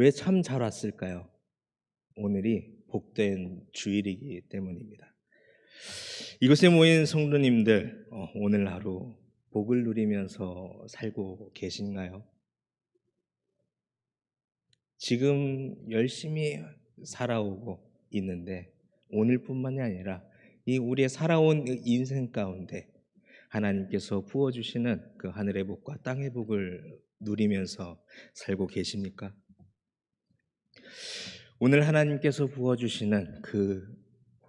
왜 참 잘 왔을까요? 오늘이 복된 주일이기 때문입니다. 이곳에 모인 성도님들, 어, 오늘 하루 복을 누리면서 살고 계신가요? 지금 열심히 살아오고 있는데 오늘뿐만이 아니라 이 우리의 살아온 인생 가운데 하나님께서 부어주시는 그 하늘의 복과 땅의 복을 누리면서 살고 계십니까? 오늘 하나님께서 부어주시는 그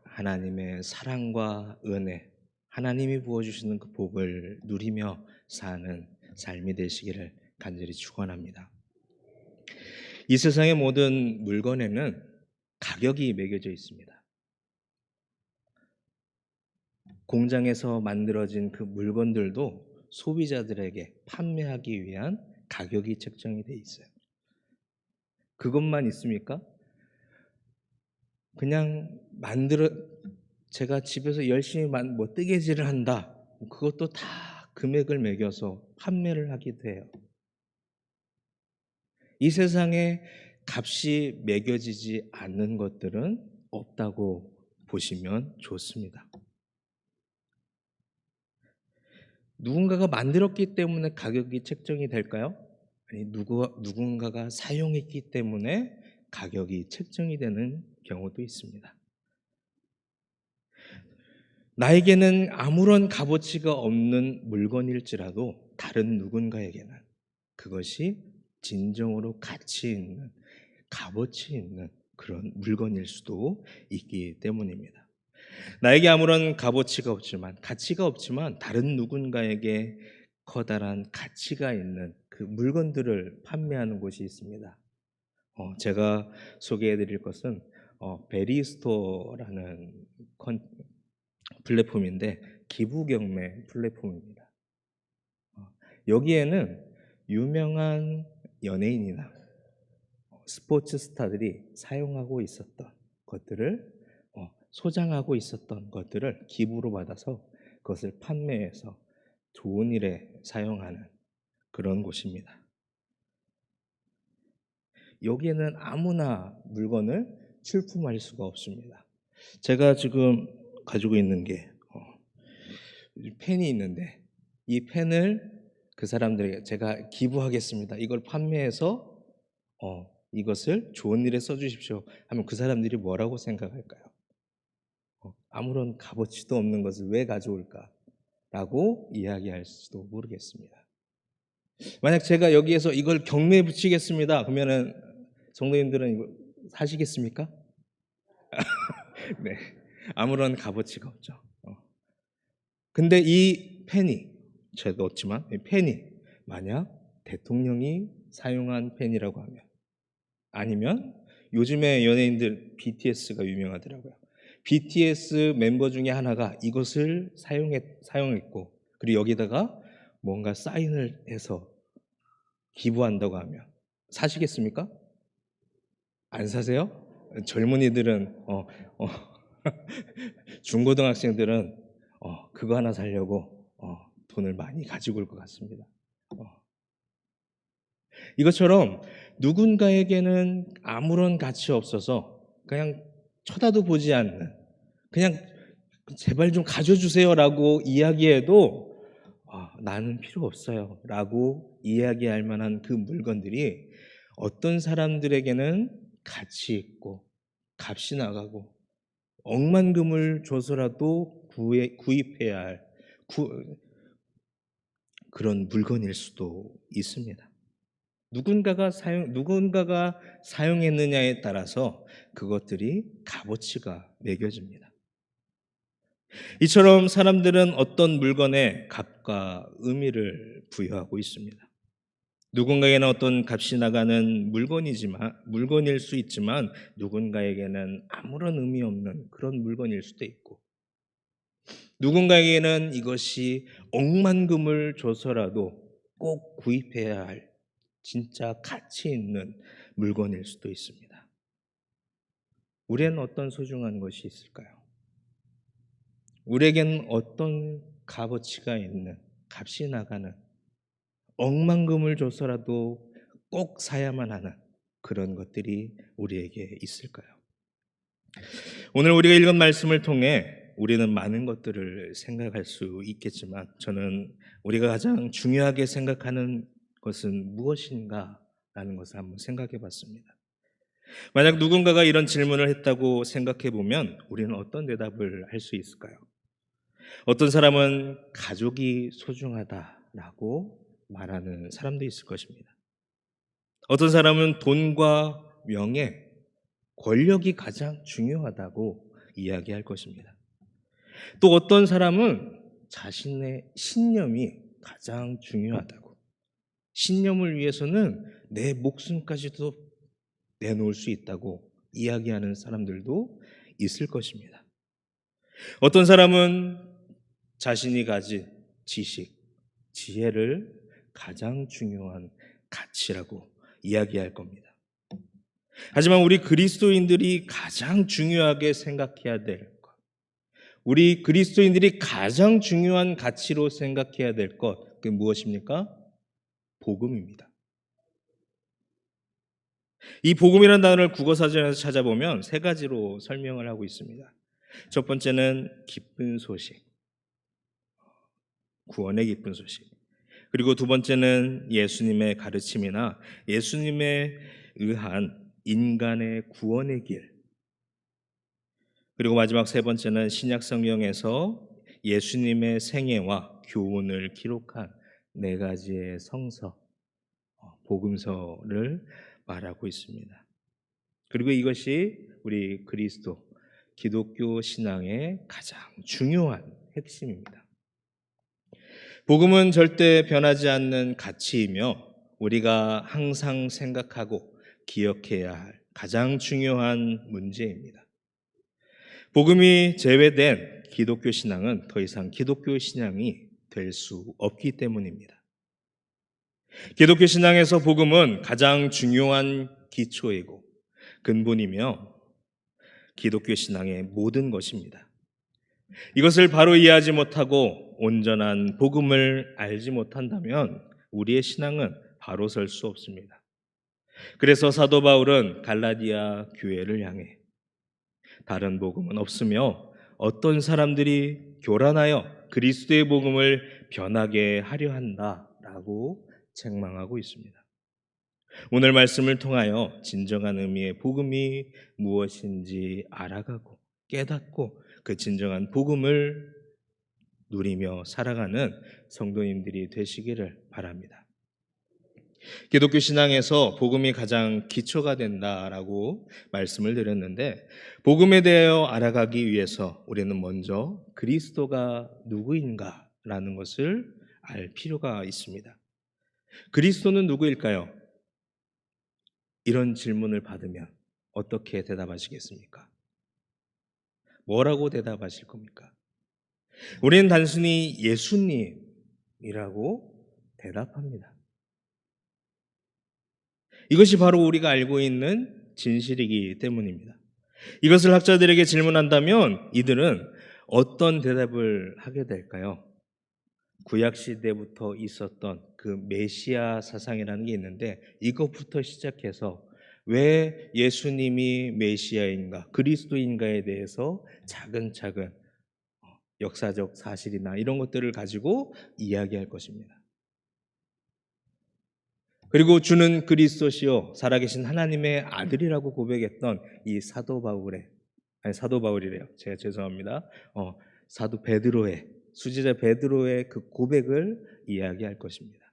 하나님의 사랑과 은혜, 하나님이 부어주시는 그 복을 누리며 사는 삶이 되시기를 간절히 축원합니다. 이 세상의 모든 물건에는 가격이 매겨져 있습니다. 공장에서 만들어진 그 물건들도 소비자들에게 판매하기 위한 가격이 책정이 돼 있어요. 그것만 있습니까? 그냥 만들어 제가 집에서 열심히 만, 뭐 뜨개질을 한다. 그것도 다 금액을 매겨서 판매를 하기도 해요. 이 세상에 값이 매겨지지 않는 것들은 없다고 보시면 좋습니다. 누군가가 만들었기 때문에 가격이 책정이 될까요? 아니, 누구, 누군가가 사용했기 때문에 가격이 책정이 되는 경우도 있습니다. 나에게는 아무런 값어치가 없는 물건일지라도 다른 누군가에게는 그것이 진정으로 가치 있는 값어치 있는 그런 물건일 수도 있기 때문입니다. 나에게 아무런 값어치가 없지만 가치가 없지만 다른 누군가에게 커다란 가치가 있는 그 물건들을 판매하는 곳이 있습니다. 어, 제가 소개해드릴 것은 어, 베리스토라는 컨, 플랫폼인데 기부 경매 플랫폼입니다. 어, 여기에는 유명한 연예인이나 스포츠 스타들이 사용하고 있었던 것들을 어, 소장하고 있었던 것들을 기부로 받아서 그것을 판매해서 좋은 일에 사용하는 그런 곳입니다. 여기에는 아무나 물건을 출품할 수가 없습니다. 제가 지금 가지고 있는 게 어, 펜이 있는데 이 펜을 그 사람들에게 제가 기부하겠습니다. 이걸 판매해서 어, 이것을 좋은 일에 써주십시오. 하면 그 사람들이 뭐라고 생각할까요? 어, 아무런 값어치도 없는 것을 왜 가져올까? 라고 이야기할 수도 모르겠습니다. 만약 제가 여기에서 이걸 경매에 붙이겠습니다. 그러면은 성도님들은 이거 사시겠습니까? 네. 아무런 값어치가 없죠. 어. 근데 이 펜이, 제가 없지만, 이 펜이 만약 대통령이 사용한 펜이라고 하면, 아니면 요즘에 연예인들 BTS가 유명하더라고요. BTS 멤버 중에 하나가 이것을 사용했, 사용했고, 그리고 여기다가 뭔가 사인을 해서 기부한다고 하면, 사시겠습니까? 안 사세요? 젊은이들은, 어, 어, 중고등학생들은 어, 그거 하나 살려고 어, 돈을 많이 가지고 올 것 같습니다. 어. 이것처럼 누군가에게는 아무런 가치 없어서 그냥 쳐다도 보지 않는 그냥 제발 좀 가져주세요라고 이야기해도 아, 나는 필요 없어요 라고 이야기할 만한 그 물건들이 어떤 사람들에게는 가치 있고 값이 나가고 억만금을 줘서라도 구해, 구입해야 할 구, 그런 물건일 수도 있습니다. 누군가가 사용 누군가가 사용했느냐에 따라서 그것들이 값어치가 매겨집니다. 이처럼 사람들은 어떤 물건에 값과 의미를 부여하고 있습니다. 누군가에게는 어떤 값이 나가는 물건이지만 물건일 수 있지만 누군가에게는 아무런 의미 없는 그런 물건일 수도 있고 누군가에게는 이것이 억만금을 줘서라도 꼭 구입해야 할 진짜 가치 있는 물건일 수도 있습니다. 우리는 어떤 소중한 것이 있을까요? 우리에겐 어떤 값어치가 있는 값이 나가는 억만금을 줘서라도 꼭 사야만 하는 그런 것들이 우리에게 있을까요? 오늘 우리가 읽은 말씀을 통해 우리는 많은 것들을 생각할 수 있겠지만 저는 우리가 가장 중요하게 생각하는 것은 무엇인가 라는 것을 한번 생각해 봤습니다. 만약 누군가가 이런 질문을 했다고 생각해 보면 우리는 어떤 대답을 할 수 있을까요? 어떤 사람은 가족이 소중하다라고 말하는 사람도 있을 것입니다. 어떤 사람은 돈과 명예, 권력이 가장 중요하다고 이야기할 것입니다. 또 어떤 사람은 자신의 신념이 가장 중요하다고. 신념을 위해서는 내 목숨까지도 내놓을 수 있다고 이야기하는 사람들도 있을 것입니다. 어떤 사람은 자신이 가진 지식, 지혜를 가장 중요한 가치라고 이야기할 겁니다. 하지만 우리 그리스도인들이 가장 중요하게 생각해야 될 것, 우리 그리스도인들이 가장 중요한 가치로 생각해야 될 것, 그게 무엇입니까? 복음입니다. 이 복음이라는 단어를 국어사전에서 찾아보면 세 가지로 설명을 하고 있습니다. 첫 번째는 기쁜 소식, 구원의 기쁜 소식. 그리고 두 번째는 예수님의 가르침이나 예수님에 의한 인간의 구원의 길. 그리고 마지막 세 번째는 신약 성경에서 예수님의 생애와 교훈을 기록한 네 가지의 성서, 어, 복음서를 말하고 있습니다. 그리고 이것이 우리 그리스도 기독교 신앙의 가장 중요한 핵심입니다. 복음은 절대 변하지 않는 가치이며 우리가 항상 생각하고 기억해야 할 가장 중요한 문제입니다. 복음이 제외된 기독교 신앙은 더 이상 기독교 신앙이 될 수 없기 때문입니다. 기독교 신앙에서 복음은 가장 중요한 기초이고 근본이며 기독교 신앙의 모든 것입니다. 이것을 바로 이해하지 못하고 온전한 복음을 알지 못한다면 우리의 신앙은 바로 설 수 없습니다. 그래서 사도 바울은 갈라디아 교회를 향해 다른 복음은 없으며 어떤 사람들이 교란하여 그리스도의 복음을 변하게 하려 한다라고 책망하고 있습니다. 오늘 말씀을 통하여 진정한 의미의 복음이 무엇인지 알아가고 깨닫고 그 진정한 복음을 누리며 살아가는 성도님들이 되시기를 바랍니다. 기독교 신앙에서 복음이 가장 기초가 된다라고 말씀을 드렸는데 복음에 대하여 알아가기 위해서 우리는 먼저 그리스도가 누구인가라는 것을 알 필요가 있습니다. 그리스도는 누구일까요? 이런 질문을 받으면 어떻게 대답하시겠습니까? 뭐라고 대답하실 겁니까? 우리는 단순히 예수님이라고 대답합니다. 이것이 바로 우리가 알고 있는 진실이기 때문입니다. 이것을 학자들에게 질문한다면 이들은 어떤 대답을 하게 될까요? 구약 시대부터 있었던 그 메시아 사상이라는 게 있는데 이것부터 시작해서 왜 예수님이 메시아인가, 그리스도인가에 대해서 차근차근 역사적 사실이나 이런 것들을 가지고 이야기할 것입니다. 그리고 주는 그리스도시요 살아계신 하나님의 아들이라고 고백했던 이 사도 바울의 아니 사도 바울이래요. 제가 죄송합니다. 어, 사도 베드로의 수지자 베드로의 그 고백을 이야기할 것입니다.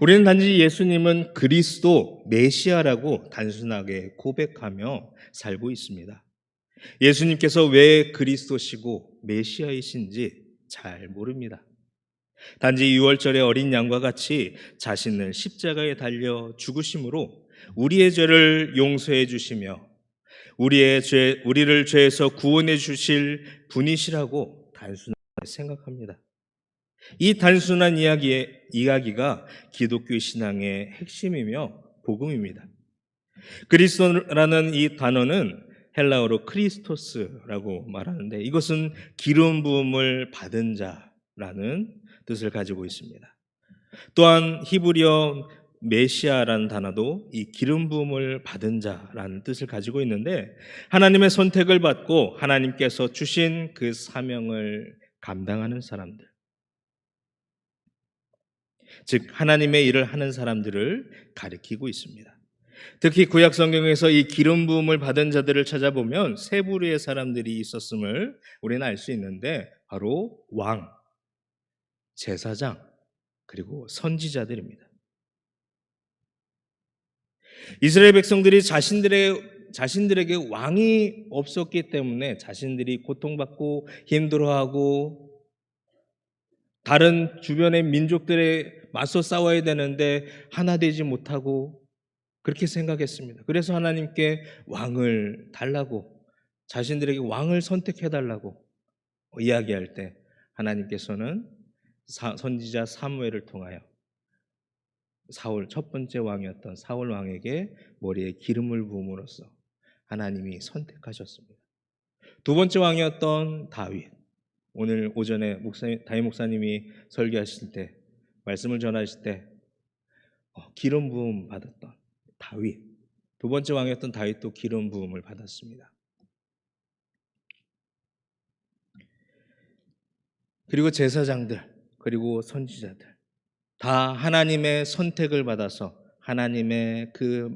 우리는 단지 예수님은 그리스도 메시아라고 단순하게 고백하며 살고 있습니다. 예수님께서 왜 그리스도시고 메시아이신지 잘 모릅니다. 단지 6월절의 어린 양과 같이 자신을 십자가에 달려 죽으심으로 우리의 죄를 용서해 주시며 우리의 죄, 우리를 죄에서 구원해 주실 분이시라고 단순하게 생각합니다. 이 단순한 이야기의 이야기가 기독교 신앙의 핵심이며 복음입니다. 그리스도라는 이 단어는 헬라어로 크리스토스라고 말하는데 이것은 기름 부음을 받은 자라는 뜻을 가지고 있습니다. 또한 히브리어 메시아라는 단어도 이 기름 부음을 받은 자라는 뜻을 가지고 있는데 하나님의 선택을 받고 하나님께서 주신 그 사명을 감당하는 사람들. 즉 하나님의 일을 하는 사람들을 가리키고 있습니다. 특히 구약 성경에서 이 기름 부음을 받은 자들을 찾아보면 세 부류의 사람들이 있었음을 우리는 알 수 있는데 바로 왕, 제사장, 그리고 선지자들입니다. 이스라엘 백성들이 자신들의 자신들에게 왕이 없었기 때문에 자신들이 고통받고 힘들어하고 다른 주변의 민족들에 맞서 싸워야 되는데 하나 되지 못하고 그렇게 생각했습니다. 그래서 하나님께 왕을 달라고 자신들에게 왕을 선택해 달라고 이야기할 때 하나님께서는 선지자 사무엘을 통하여 사울 첫 번째 왕이었던 사울 왕에게 머리에 기름을 부음으로써 하나님이 선택하셨습니다. 두 번째 왕이었던 다윗. 오늘 오전에 목사님, 다윗 목사님이 설교하실 때 말씀을 전하실 때 어, 기름 부음 받았던 다윗. 두 번째 왕이었던 다윗도 기름 부음을 받았습니다. 그리고 제사장들, 그리고 선지자들 다 하나님의 선택을 받아서 하나님의 그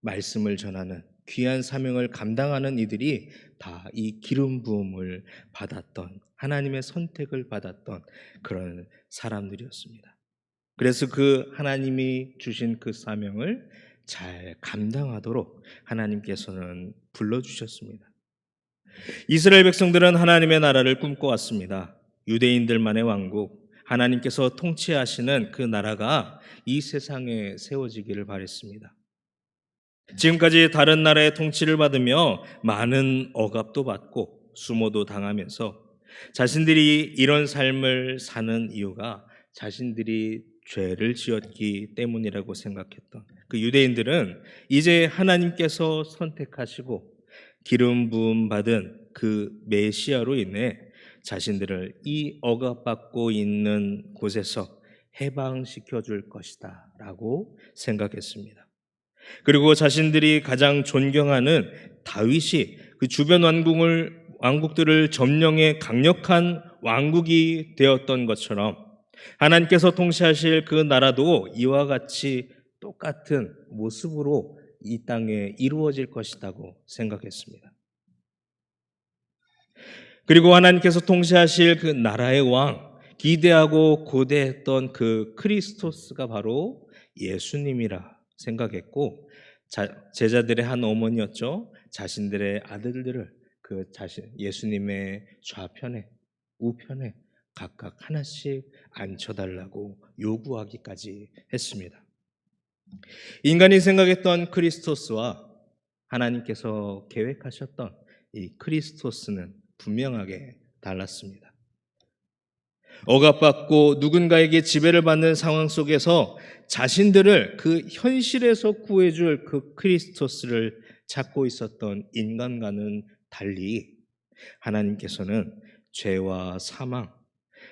말씀을 전하는 귀한 사명을 감당하는 이들이 다 이 기름 부음을 받았던 하나님의 선택을 받았던 그런 사람들이었습니다. 그래서 그 하나님이 주신 그 사명을 잘 감당하도록 하나님께서는 불러주셨습니다. 이스라엘 백성들은 하나님의 나라를 꿈꿔왔습니다. 유대인들만의 왕국, 하나님께서 통치하시는 그 나라가 이 세상에 세워지기를 바랬습니다. 지금까지 다른 나라의 통치를 받으며 많은 억압도 받고 수모도 당하면서 자신들이 이런 삶을 사는 이유가 자신들이 죄를 지었기 때문이라고 생각했던 그 유대인들은 이제 하나님께서 선택하시고 기름 부음 받은 그 메시아로 인해 자신들을 이 억압받고 있는 곳에서 해방시켜 줄 것이다 라고 생각했습니다. 그리고 자신들이 가장 존경하는 다윗이 그 주변 왕국을 왕국들을 점령해 강력한 왕국이 되었던 것처럼 하나님께서 통치하실 그 나라도 이와 같이 똑같은 모습으로 이 땅에 이루어질 것이라고 생각했습니다. 그리고 하나님께서 통치하실 그 나라의 왕, 기대하고 고대했던 그 크리스토스가 바로 예수님이라 생각했고 제자들의 한 어머니였죠. 자신들의 아들들을 그 자신 예수님의 좌편에 우편에 각각 하나씩 앉혀달라고 요구하기까지 했습니다. 인간이 생각했던 크리스토스와 하나님께서 계획하셨던 이 크리스토스는 분명하게 달랐습니다. 억압받고 누군가에게 지배를 받는 상황 속에서 자신들을 그 현실에서 구해줄 그 크리스토스를 찾고 있었던 인간과는 달리 하나님께서는 죄와 사망,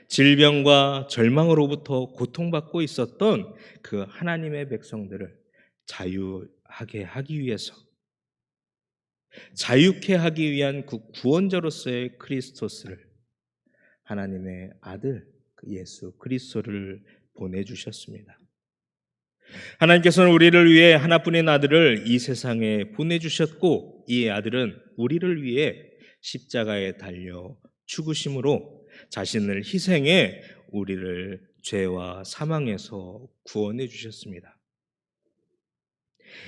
질병과 절망으로부터 고통받고 있었던 그 하나님의 백성들을 자유하게 하기 위해서 자유케 하기 위한 그 구원자로서의 크리스토스를 하나님의 아들 그 예수 그리스도를 보내 주셨습니다. 하나님께서는 우리를 위해 하나뿐인 아들을 이 세상에 보내 주셨고 이 아들은 우리를 위해 십자가에 달려 죽으심으로 자신을 희생해 우리를 죄와 사망에서 구원해 주셨습니다.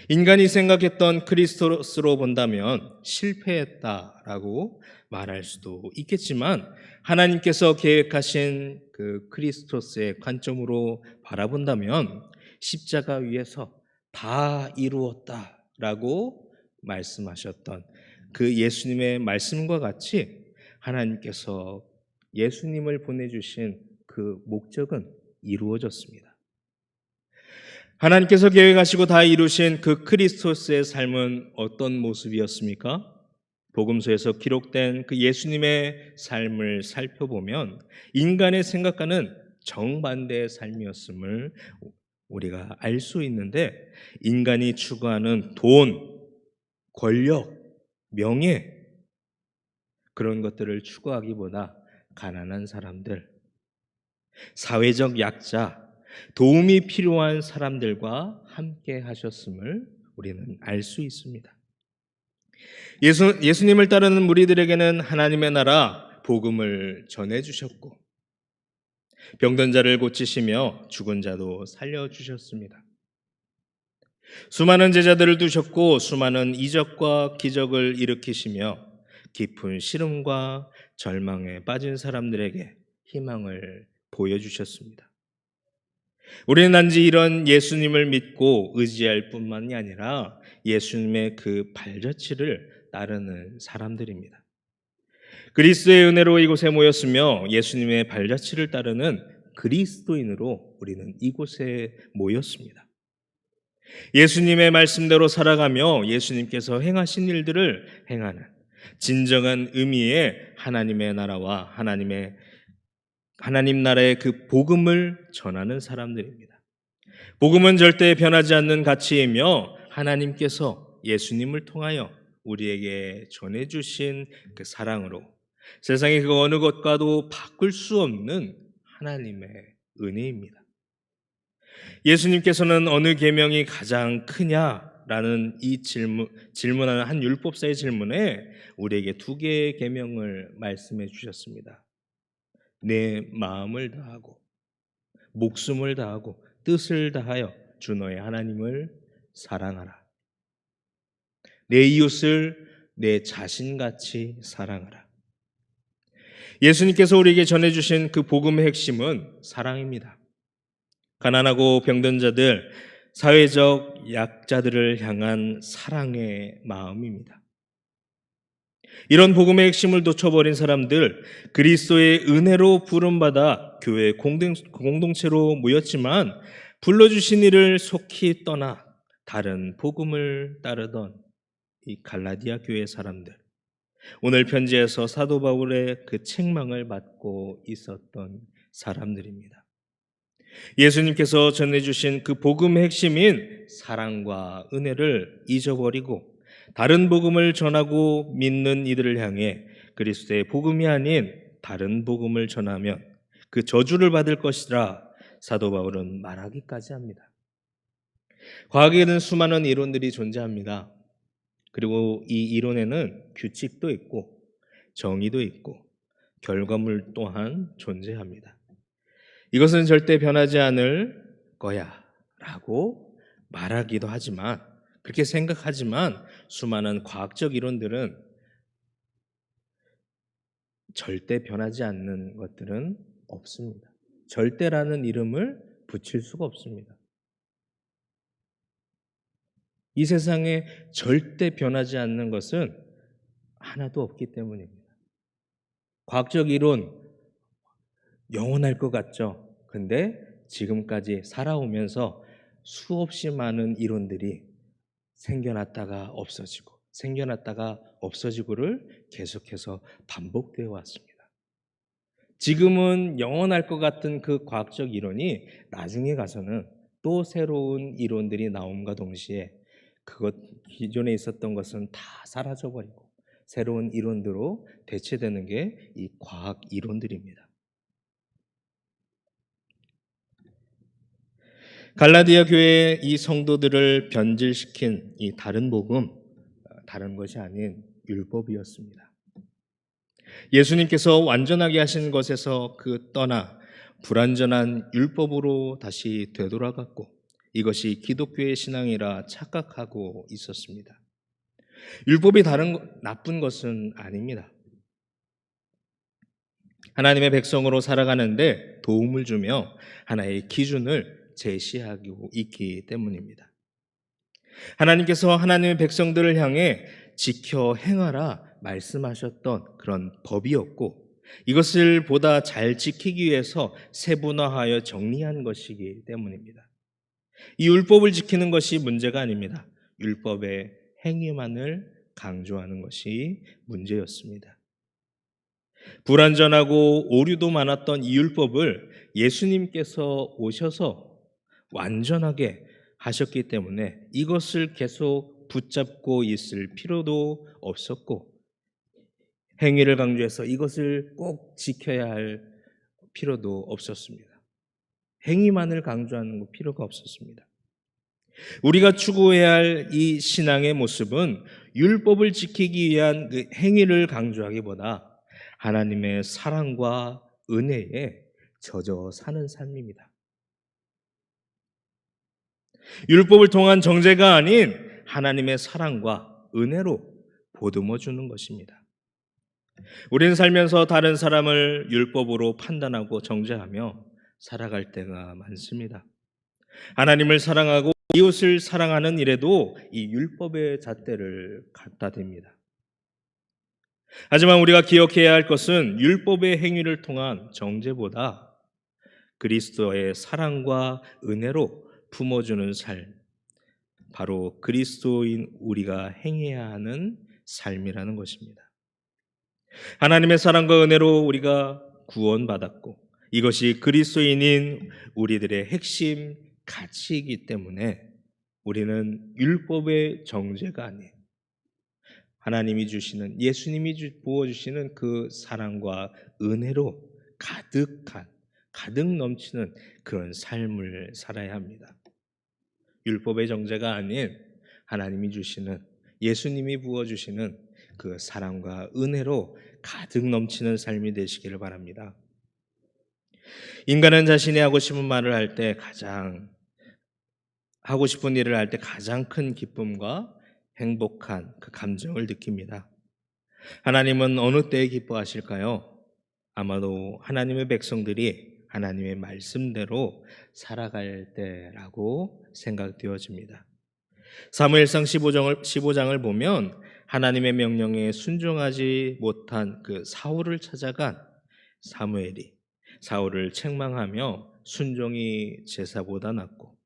인간이 생각했던 크리스토스로 본다면 실패했다라고 말할 수도 있겠지만 하나님께서 계획하신 그 크리스토스의 관점으로 바라본다면 십자가 위에서 다 이루었다라고 말씀하셨던 그 예수님의 말씀과 같이 하나님께서 예수님을 보내주신 그 목적은 이루어졌습니다. 하나님께서 계획하시고 다 이루신 그 크리스토스의 삶은 어떤 모습이었습니까? 복음서에서 기록된 그 예수님의 삶을 살펴보면 인간의 생각과는 정반대의 삶이었음을 우리가 알 수 있는데 인간이 추구하는 돈, 권력, 명예 그런 것들을 추구하기보다 가난한 사람들, 사회적 약자, 도움이 필요한 사람들과 함께 하셨음을 우리는 알 수 있습니다. 예수, 예수님을 따르는 무리들에게는 하나님의 나라 복음을 전해 주셨고 병든 자를 고치시며 죽은 자도 살려 주셨습니다. 수많은 제자들을 두셨고 수많은 이적과 기적을 일으키시며 깊은 시름과 절망에 빠진 사람들에게 희망을 보여주셨습니다. 우리는 단지 이런 예수님을 믿고 의지할 뿐만이 아니라 예수님의 그 발자취를 따르는 사람들입니다. 그리스도의 은혜로 이곳에 모였으며 예수님의 발자취를 따르는 그리스도인으로 우리는 이곳에 모였습니다. 예수님의 말씀대로 살아가며 예수님께서 행하신 일들을 행하는 진정한 의미의 하나님의 나라와 하나님의 하나님 나라의 그 복음을 전하는 사람들입니다. 복음은 절대 변하지 않는 가치이며 하나님께서 예수님을 통하여 우리에게 전해주신 그 사랑으로 세상의 그 어느 것과도 바꿀 수 없는 하나님의 은혜입니다. 예수님께서는 어느 계명이 가장 크냐라는 이 질문 질문하는 한 율법사의 질문에 우리에게 두 개의 계명을 말씀해 주셨습니다. 내 마음을 다하고 목숨을 다하고 뜻을 다하여 주 너의 하나님을 사랑하라. 내 이웃을 내 자신같이 사랑하라. 예수님께서 우리에게 전해주신 그 복음의 핵심은 사랑입니다. 가난하고 병든 자들, 사회적 약자들을 향한 사랑의 마음입니다. 이런 복음의 핵심을 놓쳐버린 사람들, 그리스도의 은혜로 부름받아 교회 공동체로 모였지만 불러주신 이를 속히 떠나 다른 복음을 따르던 이 갈라디아 교회 사람들. 오늘 편지에서 사도 바울의 그 책망을 받고 있었던 사람들입니다. 예수님께서 전해주신 그 복음의 핵심인 사랑과 은혜를 잊어버리고 다른 복음을 전하고 믿는 이들을 향해 그리스도의 복음이 아닌 다른 복음을 전하면 그 저주를 받을 것이라 사도 바울은 말하기까지 합니다. 과학에는 수많은 이론들이 존재합니다. 그리고 이 이론에는 규칙도 있고 정의도 있고 결과물 또한 존재합니다. 이것은 절대 변하지 않을 거야 라고 말하기도 하지만 그렇게 생각하지만 수많은 과학적 이론들은 절대 변하지 않는 것들은 없습니다. 절대라는 이름을 붙일 수가 없습니다. 이 세상에 절대 변하지 않는 것은 하나도 없기 때문입니다. 과학적 이론 영원할 것 같죠? 근데 지금까지 살아오면서 수없이 많은 이론들이 생겨났다가 없어지고 생겨났다가 없어지고를 계속해서 반복되어 왔습니다. 지금은 영원할 것 같은 그 과학적 이론이 나중에 가서는 또 새로운 이론들이 나옴과 동시에 그것 기존에 있었던 것은 다 사라져 버리고 새로운 이론으로 대체되는 게 이 과학 이론들입니다. 갈라디아 교회의 이 성도들을 변질시킨 이 다른 복음, 다른 것이 아닌 율법이었습니다. 예수님께서 완전하게 하신 것에서 그 떠나 불완전한 율법으로 다시 되돌아갔고 이것이 기독교의 신앙이라 착각하고 있었습니다. 율법이 다른 나쁜 것은 아닙니다. 하나님의 백성으로 살아가는데 도움을 주며 하나의 기준을 제시하고 있기 때문입니다. 하나님께서 하나님의 백성들을 향해 지켜 행하라 말씀하셨던 그런 법이었고 이것을 보다 잘 지키기 위해서 세분화하여 정리한 것이기 때문입니다. 이 율법을 지키는 것이 문제가 아닙니다. 율법의 행위만을 강조하는 것이 문제였습니다. 불완전하고 오류도 많았던 이 율법을 예수님께서 오셔서 완전하게 하셨기 때문에 이것을 계속 붙잡고 있을 필요도 없었고 행위를 강조해서 이것을 꼭 지켜야 할 필요도 없었습니다. 행위만을 강조하는 것 필요가 없었습니다. 우리가 추구해야 할 이 신앙의 모습은 율법을 지키기 위한 그 행위를 강조하기보다 하나님의 사랑과 은혜에 젖어 사는 삶입니다. 율법을 통한 정죄가 아닌 하나님의 사랑과 은혜로 보듬어 주는 것입니다. 우리는 살면서 다른 사람을 율법으로 판단하고 정죄하며 살아갈 때가 많습니다. 하나님을 사랑하고 이웃을 사랑하는 일에도 이 율법의 잣대를 갖다 댑니다. 하지만 우리가 기억해야 할 것은 율법의 행위를 통한 정죄보다 그리스도의 사랑과 은혜로 품어주는 삶, 바로 그리스도인 우리가 행해야 하는 삶이라는 것입니다. 하나님의 사랑과 은혜로 우리가 구원받았고 이것이 그리스도인인 우리들의 핵심 가치이기 때문에 우리는 율법의 정죄가 아니에요. 하나님이 주시는 예수님이 부어 주시는 그 사랑과 은혜로 가득한 가득 넘치는 그런 삶을 살아야 합니다. 율법의 정죄가 아닌 하나님이 주시는 예수님이 부어 주시는 그 사랑과 은혜로 가득 넘치는 삶이 되시기를 바랍니다. 인간은 자신이 하고 싶은 말을 할 때 가장 하고 싶은 일을 할 때 가장 큰 기쁨과 행복한 그 감정을 느낍니다. 하나님은 어느 때에 기뻐하실까요? 아마도 하나님의 백성들이 하나님의 말씀대로 살아갈 때라고 생각되어집니다. 사무엘상 15장을, 15장을 보면 하나님의 명령에 순종하지 못한 그 사울을 찾아간 사무엘이 사울을 책망하며 순종이 제사보다 낫고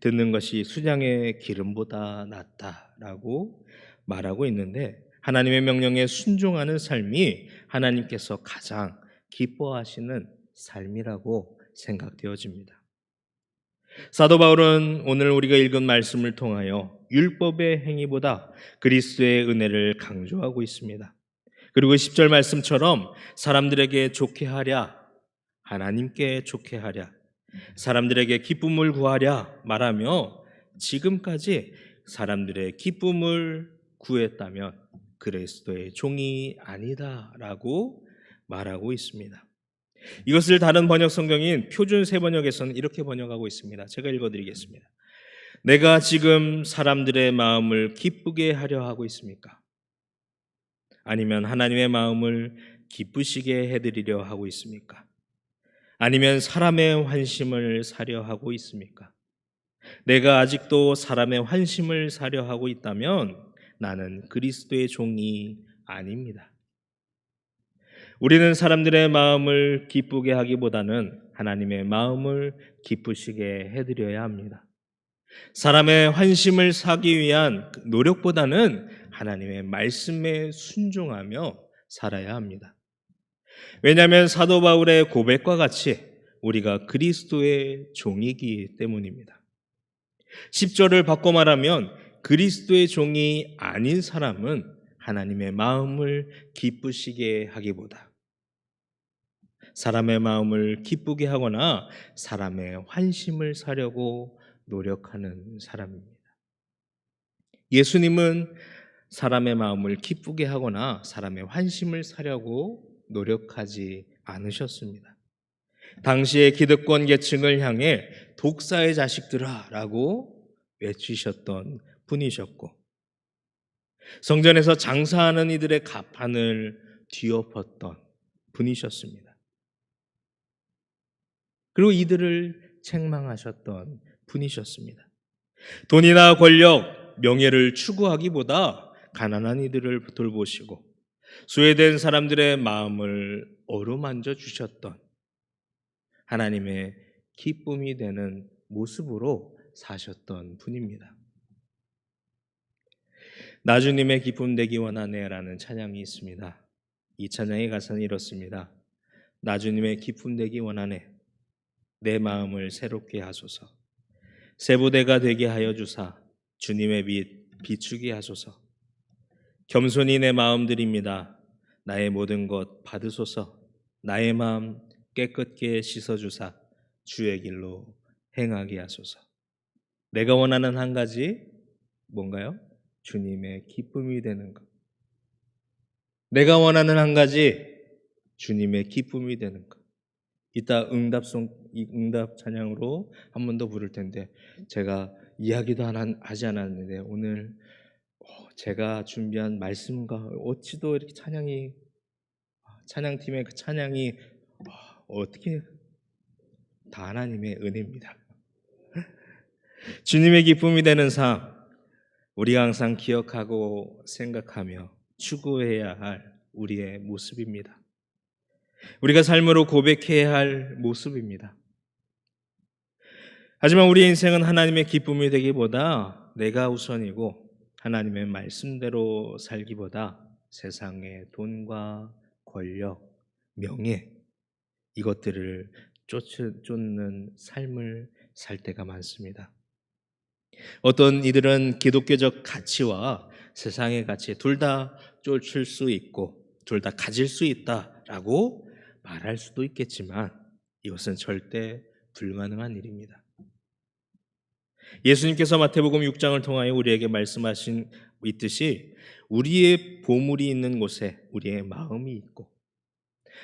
듣는 것이 수장의 기름보다 낫다라고 말하고 있는데 하나님의 명령에 순종하는 삶이 하나님께서 가장 기뻐하시는 삶이라고 생각되어집니다. 사도 바울은 오늘 우리가 읽은 말씀을 통하여 율법의 행위보다 그리스도의 은혜를 강조하고 있습니다. 그리고 10절 말씀처럼 사람들에게 좋게 하랴, 하나님께 좋게 하랴, 사람들에게 기쁨을 구하랴 말하며 지금까지 사람들의 기쁨을 구했다면 그리스도의 종이 아니다라고 말하고 있습니다. 이것을 다른 번역 성경인 표준 세 번역에서는 이렇게 번역하고 있습니다. 제가 읽어드리겠습니다. 내가 지금 사람들의 마음을 기쁘게 하려 하고 있습니까? 아니면 하나님의 마음을 기쁘시게 해드리려 하고 있습니까? 아니면 사람의 환심을 사려 하고 있습니까? 내가 아직도 사람의 환심을 사려 하고 있다면 나는 그리스도의 종이 아닙니다. 우리는 사람들의 마음을 기쁘게 하기보다는 하나님의 마음을 기쁘시게 해드려야 합니다. 사람의 환심을 사기 위한 노력보다는 하나님의 말씀에 순종하며 살아야 합니다. 왜냐하면 사도 바울의 고백과 같이 우리가 그리스도의 종이기 때문입니다. 10절을 바꿔 말하면 그리스도의 종이 아닌 사람은 하나님의 마음을 기쁘시게 하기보다 사람의 마음을 기쁘게 하거나 사람의 환심을 사려고 노력하는 사람입니다. 예수님은 사람의 마음을 기쁘게 하거나 사람의 환심을 사려고 노력하지 않으셨습니다. 당시의 기득권 계층을 향해 독사의 자식들아라고 외치셨던 분이셨고 성전에서 장사하는 이들의 가판을 뒤엎었던 분이셨습니다. 그리고 이들을 책망하셨던 분이셨습니다. 돈이나 권력, 명예를 추구하기보다 가난한 이들을 돌보시고 소외된 사람들의 마음을 어루만져 주셨던 하나님의 기쁨이 되는 모습으로 사셨던 분입니다. 나주님의 기쁨 되기 원하네라는 찬양이 있습니다. 이 찬양의 가사는 이렇습니다. 나주님의 기쁨 되기 원하네. 내 마음을 새롭게 하소서. 새 부대가 되게 하여 주사 주님의 빛 비추게 하소서. 겸손히 내 마음 드립니다. 나의 모든 것 받으소서. 나의 마음 깨끗게 씻어 주사 주의 길로 행하게 하소서. 내가 원하는 한 가지 뭔가요? 주님의 기쁨이 되는 것. 내가 원하는 한 가지 주님의 기쁨이 되는 것. 이따 응답송 이 응답 찬양으로 한 번 더 부를 텐데 제가 이야기도 안- 하지 않았는데 오늘 어, 제가 준비한 말씀과 어찌도 이렇게 찬양이 찬양팀의 그 찬양이 어, 어떻게 다 하나님의 은혜입니다. 주님의 기쁨이 되는 삶 우리가 항상 기억하고 생각하며 추구해야 할 우리의 모습입니다. 우리가 삶으로 고백해야 할 모습입니다. 하지만 우리의 인생은 하나님의 기쁨이 되기보다 내가 우선이고 하나님의 말씀대로 살기보다 세상의 돈과 권력, 명예 이것들을 쫓- 쫓는 삶을 살 때가 많습니다. 어떤 이들은 기독교적 가치와 세상의 가치 둘 다 쫓을 수 있고 둘 다 가질 수 있다라고 말할 수도 있겠지만 이것은 절대 불가능한 일입니다. 예수님께서 마태복음 6장을 통하여 우리에게 말씀하신 있듯이 우리의 보물이 있는 곳에 우리의 마음이 있고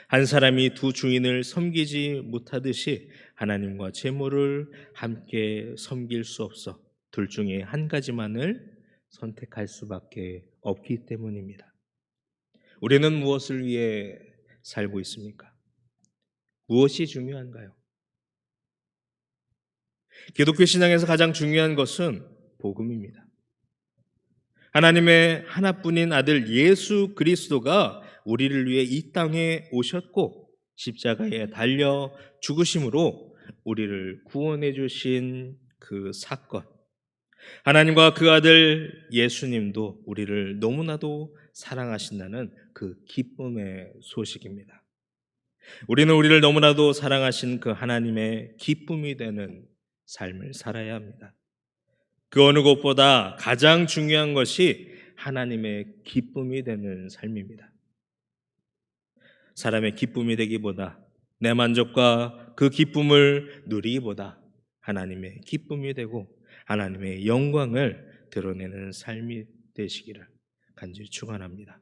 한 사람이 두 주인을 섬기지 못하듯이 하나님과 재물을 함께 섬길 수 없어 둘 중에 한 가지만을 선택할 수밖에 없기 때문입니다. 우리는 무엇을 위해 살고 있습니까? 무엇이 중요한가요? 기독교 신앙에서 가장 중요한 것은 복음입니다. 하나님의 하나뿐인 아들 예수 그리스도가 우리를 위해 이 땅에 오셨고 십자가에 달려 죽으심으로 우리를 구원해 주신 그 사건. 하나님과 그 아들 예수님도 우리를 너무나도 사랑하신다는 그 기쁨의 소식입니다. 우리는 우리를 너무나도 사랑하신 그 하나님의 기쁨이 되는 삶을 살아야 합니다. 그 어느 것보다 가장 중요한 것이 하나님의 기쁨이 되는 삶입니다. 사람의 기쁨이 되기보다 내 만족과 그 기쁨을 누리기보다 하나님의 기쁨이 되고 하나님의 영광을 드러내는 삶이 되시기를 간절히 축원합니다.